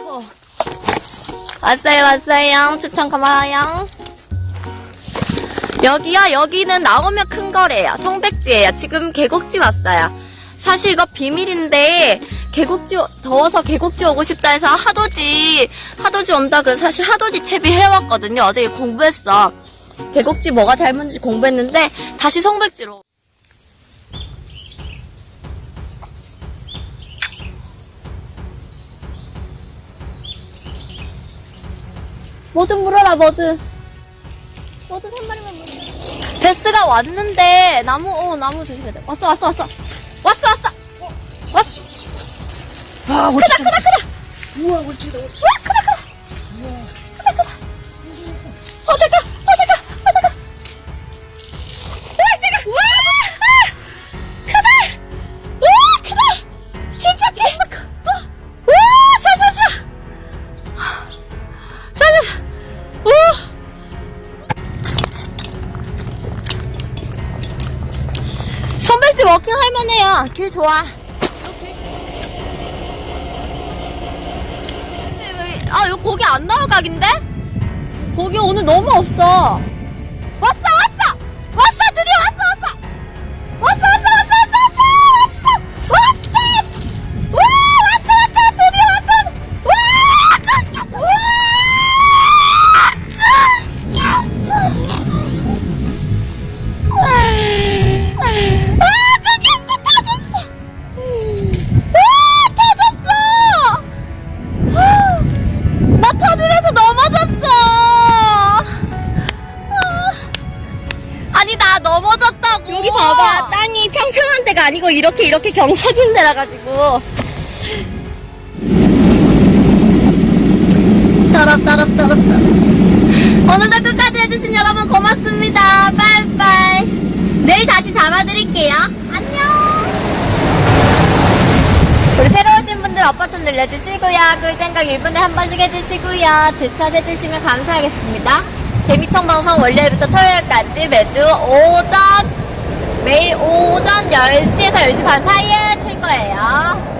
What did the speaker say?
어. 왔어요, 왔어요. 추천 고마워요. 여기요, 여기는 나오면 큰 거래요. 성백지예요. 지금 계곡지 왔어요. 사실 이거 비밀인데, 계곡지, 더워서 계곡지 오고 싶다 해서 하도지, 하도지 온다 그래서 사실 하도지 채비 해왔거든요. 어제 공부했어. 계곡지 뭐가 잘못인지 공부했는데, 다시 성백지로. 뭐든 물어라, 뭐든. 뭐든 한 마리만 물어. 베스가 왔는데, 나무, 어, 나무 조심해야 돼. 왔어, 왔어, 왔어. 왔어, 왔어. 왔어. 아, 크다, 크다, 크다. 우와, 멋지다. 와, 크다, 크다. 크다, 크다. 어, 잠깐, 선발지 워킹 할만해요. 길 좋아. 아, 이거 고기 안 나올 각인데? 고기 오늘 너무 없어. 아니고 이렇게 이렇게 경사진 데라 가지고. 따랍 따랍 따랍. 오늘도 끝까지 해주신 여러분 고맙습니다. 빠이빠이. 내일 다시 잡아드릴게요. 안녕. 우리 새로 오신 분들 어버튼 늘려주시고요. 꿀잼각 1분에 한 번씩 해주시고요. 주차해주시면 감사하겠습니다. 개미통 방송 월요일부터 토요일까지 매주 오전, 매일 오전 10시에서 10시 반 사이에 칠 거예요.